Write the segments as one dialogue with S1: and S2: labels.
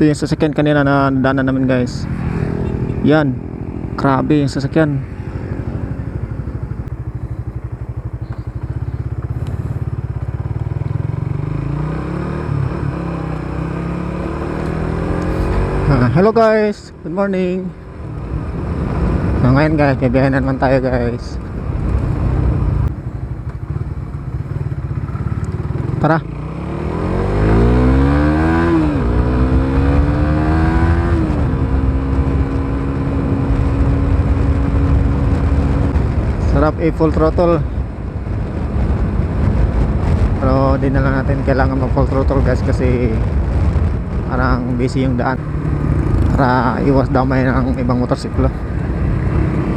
S1: Ito yung sasakyan kanina na daanan namin guys. Yan. Grabe yung sasakyan. Ah, hello guys. Good morning. So, ngayon guys, bibiyahin na naman tayo guys. Tara. Sarap i-full throttle. Pero di na lang natin kailangan mag-full throttle guys kasi parang busy yung daan. Para iwas damay ng ibang motorsiklo.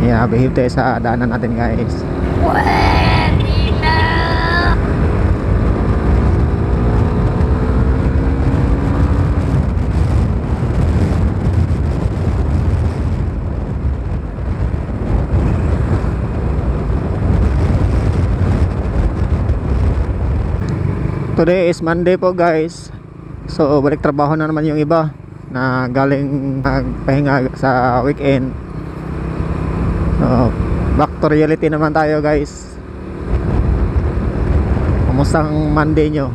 S1: Yeah, behave tayo sa daanan natin guys. Today is Monday po guys So balik trabaho na naman yung iba Na galing magpahinga sa weekend So back to reality naman tayo guys Kamusta ang Monday nyo?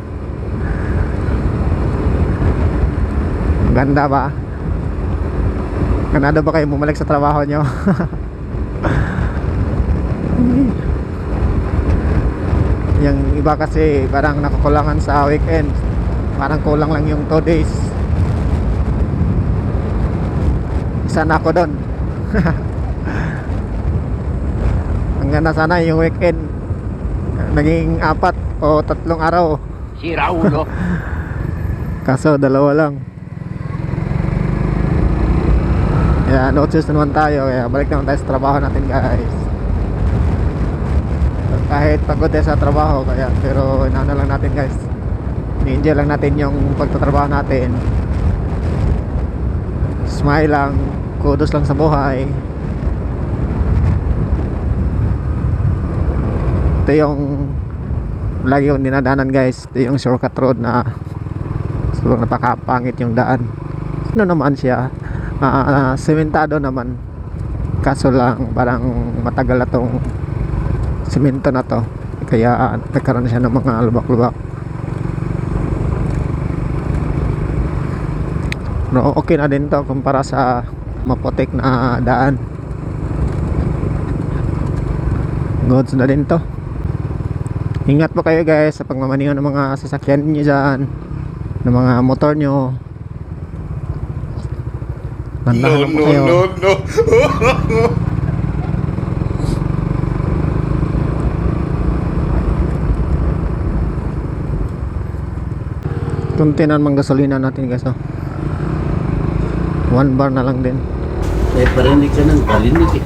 S1: Ganda ba? Ganado ba kayo bumalik sa trabaho nyo? yung iba kasi parang nakukulangan sa weekend. Parang kulang lang yung 2 days. Isa na ako doon ang ganda sana yung weekend. Naging apat o tatlong araw.
S2: Sira ulo.
S1: kaso dalawa lang. Kaya no choice naman tayo. Kaya balik naman tayo sa trabaho natin guys kahit pagod tayo sa trabaho kaya pero inaano lang natin guys. Ni-enjoy lang natin yung pagtatrabaho natin. Smile lang kudos lang sa buhay. Ito yung lagi yung dinadaanan guys. Ito yung shortcut road na sobrang napakapangit yung daan. Ano naman siya? Ah, sementado naman. Kaso lang parang matagal na tong semento na to. Kaya ah, nagkaroon siya ng mga lubak-lubak. No okay na din to kumpara sa maputik na daan. Goods na din to. Ingat po kayo guys sa pagmamaneho ng mga sasakyan niyo dyan ng mga motor nyo. Mandahan po kayo.
S2: no.
S1: Tuntinan mang gasolina natin guys oh. One bar na lang din.
S2: Eh, parinig ka ng parinig eh.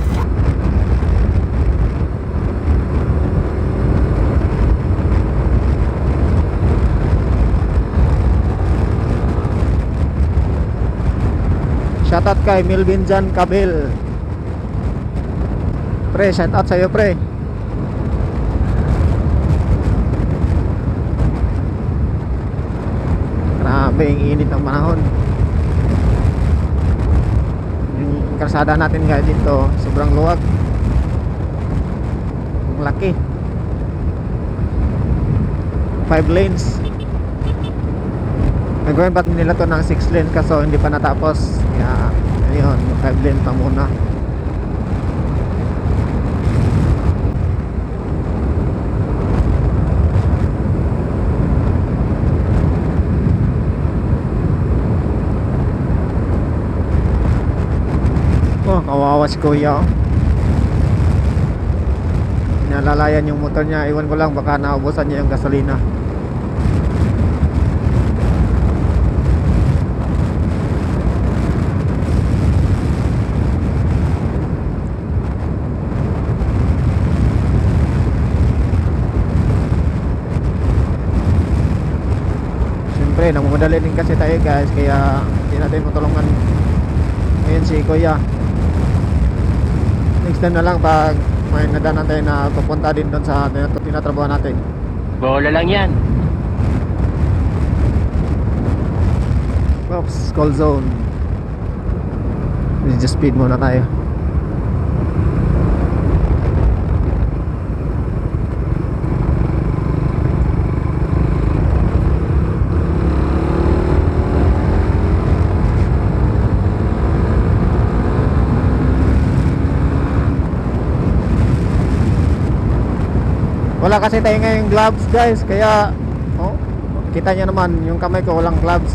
S1: Shoutout kay Milvin Jan Kabil. Pre, shoutout sa'yo pre. Ang init ng panahon. Yung kalsada natin guys dito, sobrang luwag. Ang laki. 5 lanes. Nagawin pa nila to ng 6 lane kaso hindi pa natapos. Kaya ayun, 5 lane pa muna. Oh, kawawa si Kuya. Nalalayan yung motor niya. Iwan ko lang baka naubusan niya yung gasolina. Siyempre, namumudali din kasi tayo guys Kaya hindi natin matulungan Ngayon si Kuya Next time na lang pag may nadanan tayo na pupunta din doon sa tinat- tinatrabaho natin.
S2: Bola lang yan.
S1: Oops school zone. Medyo speed muna tayo wala kasi tayo ngayong gloves guys. Kaya oh, kita nyo naman yung kamay ko walang gloves.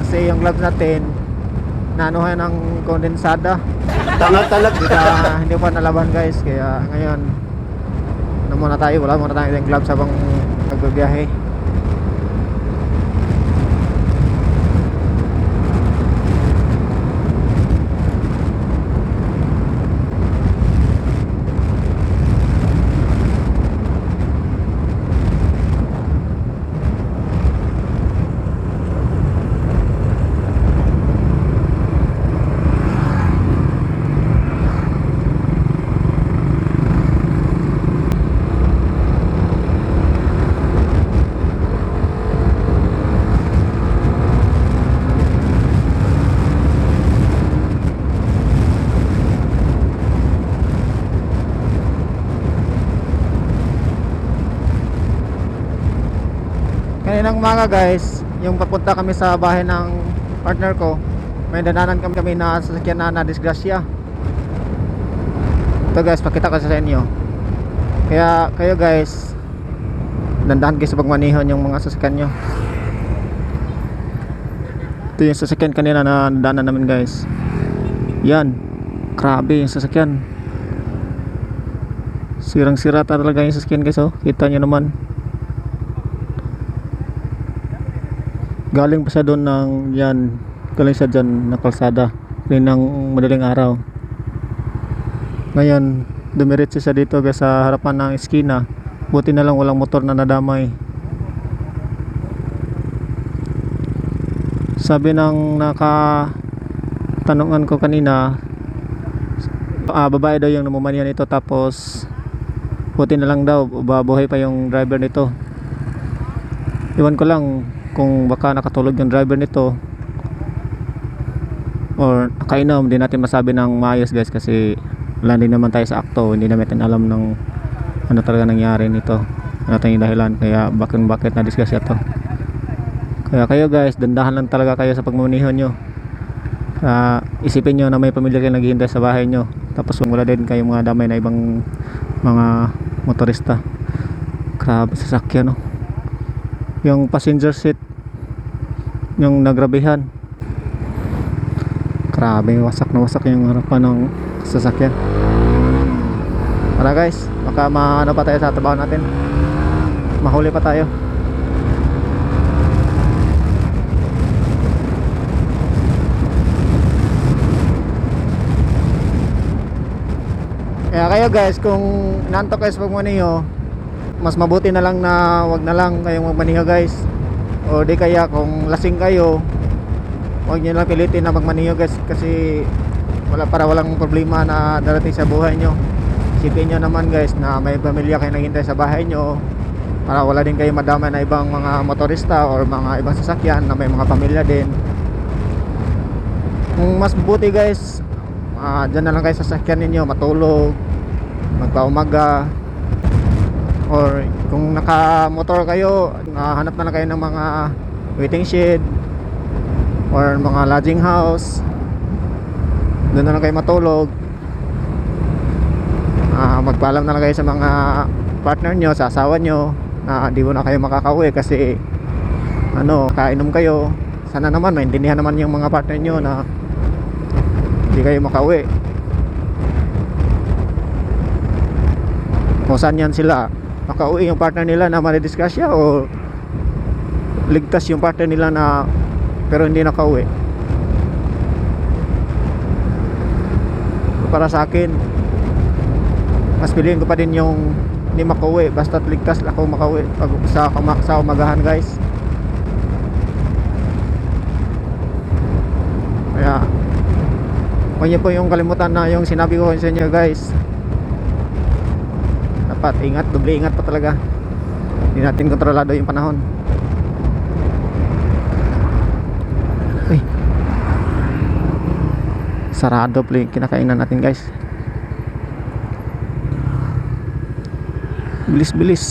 S1: Kasi yung gloves natin naanuhan ng kondensada.
S2: Tanga talaga.
S1: kaya hindi pa nalaban guys. Kaya ngayon ano muna tayo? Wala muna tayo yung gloves habang nagbibiyahe Kaninang umaga guys, yung papunta kami sa bahay ng partner ko, may dananan kami, kami na sasakyan na na disgrasya. Ito guys, pakita ko sa inyo. Kaya kayo guys, dandahan kayo sa pagmanihon yung mga sasakyan nyo. Ito yung sasakyan kanina na daanan namin guys. Yan, grabe yung sasakyan. Sirang-sira talaga yung sasakyan guys oh. Kita nyo naman. Galing pa siya doon ng yan galing siya dyan na kalsada. Rin ng madaling araw. Ngayon dumiretso siya dito guys sa harapan ng eskina buti na lang walang motor na nadamay. Sabi ng naka tanungan ko kanina ah, babae daw yung namumanian nito tapos buti na lang daw babuhay pa yung driver nito. Iwan ko lang kung baka nakatulog yung driver nito or nakainom hindi natin masabi ng maayos guys kasi wala din naman tayo sa akto. Hindi natin alam ng ano talaga nangyari nito. Ano yung dahilan. Kaya bakit bakit na discuss to kaya kayo guys dandahan lang talaga kayo sa pagmamanihon nyo. Ah, isipin nyo na may pamilya kayo naghihintay sa bahay nyo. Tapos wala din kayong mga damay na ibang mga motorista. Grabe sasakyan no? Yung passenger seat yung nagrabihan. Grabe wasak na wasak yung harapan ng sasakyan. Wala guys. Baka maano pa tayo sa trabaho natin. Mahuli pa tayo. Kaya kayo guys kung nanto kayo sa pagmaniho mas mabuti na lang na wag na lang kayong magmaniho guys o di kaya kung lasing kayo wag nyo lang pilitin na magmaniho guys kasi wala para walang problema na darating sa buhay nyo. Isipin nyo naman guys na may pamilya kayo naghintay sa bahay nyo para wala din kayo madama na ibang mga motorista or mga ibang sasakyan na may mga pamilya din. Kung mas mabuti guys uh, dyan na lang kayo sa sasakyan ninyo matulog magpaumaga or kung naka-motor kayo, hanap na lang kayo ng mga waiting shed or mga lodging house. Doon na lang kayo matulog. Ah, magpaalam na lang kayo sa mga partner nyo, sa asawa nyo na di mo na kayo makakauwi kasi ano, kainom kayo. Sana naman maintindihan naman yung mga partner nyo na hindi kayo makauwi. Kung saan yan sila makauwi yung partner nila na manidisgrasya o ligtas yung partner nila na pero hindi nakauwi? Para sa akin mas piliin ko pa din yung hindi makauwi basta ligtas ako makauwi pag sa, sa umagahan guys. Kaya huwag niyo po yung kalimutan na yung sinabi ko sa inyo guys dapat. Ingat doble ingat pa talaga. Hindi natin kontrolado yung panahon. Uy. sarado pala yung kinakainan natin guys. Bilis bilis